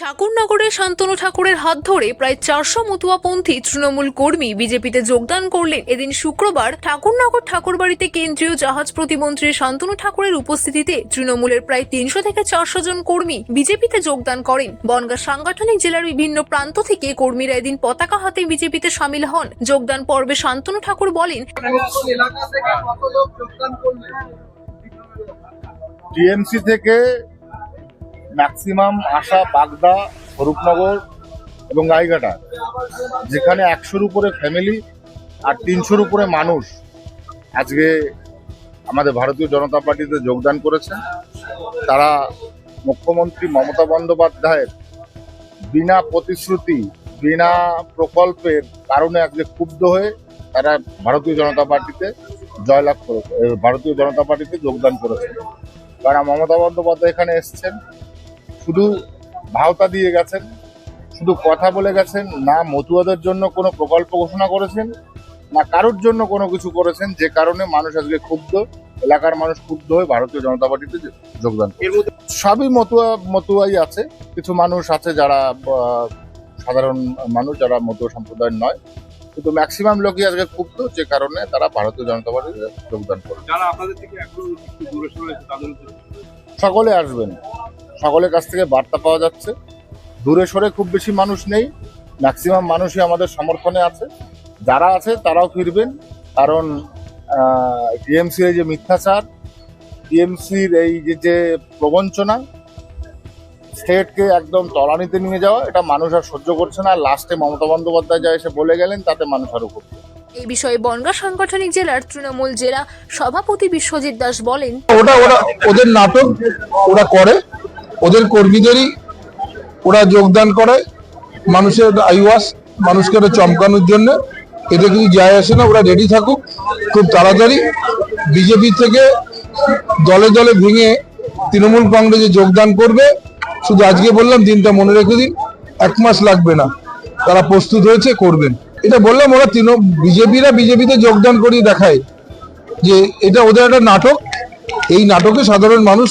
ঠাকুরনগরের শান্তনু ঠাকুরের হাত ধরে প্রায় চারশো মতুয়াপন্থী তৃণমূল কর্মী বিজেপিতে যোগদান করলেন এদিন শুক্রবার ঠাকুরনগর ঠাকুরবাড়িতে কেন্দ্রীয় জাহাজ প্রতিমন্ত্রী শান্তনু ঠাকুরের উপস্থিতিতে তৃণমূলের প্রায় তিনশো থেকে চারশো জন কর্মী বিজেপিতে যোগদান করেন। বনগা সাংগঠনিক জেলার বিভিন্ন প্রান্ত থেকে কর্মীরা এদিন পতাকা হাতে বিজেপিতে সামিল হন। যোগদান পর্বে শান্তনু ঠাকুর বলেন, টিএমসি থেকে ম্যাক্সিমাম আশা বাগদা, স্বরূপনগর এবং গাইঘাটা যেখানে একশোর উপরে ফ্যামিলি আর তিনশোর উপরে মানুষ আজকে আমাদের ভারতীয় জনতা পার্টিতে যোগদান করেছেন। তারা মুখ্যমন্ত্রী মমতা বন্দ্যোপাধ্যায়ের বিনা প্রতিশ্রুতি, বিনা প্রকল্পের কারণে আজকে ক্ষুব্ধ হয়ে তারা ভারতীয় জনতা পার্টিতে জয়লাভ করেছে ভারতীয় জনতা পার্টিতে যোগদান করেছে। কারণ মমতা বন্দ্যোপাধ্যায় এখানে এসছেন। শুধু ভাওতা দিয়ে গেছেন শুধু কথা বলে গেছেন না মতুয়াদের জন্য কোনো প্রকল্প ঘোষণা করেছেন না কারোর জন্য কোনো কিছু করেছেন যে কারণে মানুষ আজকে ক্ষুব্ধ এলাকার মানুষ ক্ষুব্ধ হয়ে ভারতীয় জনতা পার্টিতে যোগদান সবই মতুয়া মতুয়াই আছে কিছু মানুষ আছে যারা সাধারণ মানুষ যারা মতুয়া সম্প্রদায়ের নয় কিন্তু ম্যাক্সিমাম লোকই আজকে ক্ষুব্ধ যে কারণে তারা ভারতীয় জনতা পার্টিতে যোগদান করে যারা আপনাদের থেকে দূরে তাদের সকলে আসবেন। সকলের কাছ থেকে বার্তা পাওয়া যাচ্ছে। দূরে সরে খুব বেশি মানুষ নেই। ম্যাক্সিমাম মানুষই আমাদের সমর্থনে আছে। যারা আছে তারাও ফিরবেন। কারণ টিএমসির এই যে মিথ্যাচার টিএমসির এই যে যে প্রবঞ্চনা স্টেটকে একদম তলানিতে নিয়ে যাওয়া এটা মানুষ আর সহ্য করছে না। লাস্টে মমতা বন্দ্যোপাধ্যায় যা এসে বলে গেলেন তাতে মানুষ আরও খুব এই বিষয়ে বনগা সাংগঠনিক জেলার তৃণমূল জেলা সভাপতি বিশ্বজিৎ দাস বলেন ওটা ওরা ওদের নাটক ওরা করে। ওদের কর্মীদেরই ওরা যোগদান করে, মানুষের আইওয়াস, মানুষকে ওরা চমকানোর জন্য। এতে কিছু যায় আসে না, ওরা রেডি থাকুক, খুব তাড়াতাড়ি। বিজেপি থেকে দলে দলে ভেঙে তৃণমূল কংগ্রেসে যোগদান করবে। শুধু আজকে বললাম, দিনটা মনে রেখে দিন, এক মাস লাগবে না। তারা প্রস্তুত হয়েছে, করবেন। এটা বললাম, ওরা তৃণ, বিজেপিরা বিজেপিতে যোগদান করিয়ে দেখায় যে এটা ওদের একটা নাটক। এই নাটকে সাধারণ মানুষ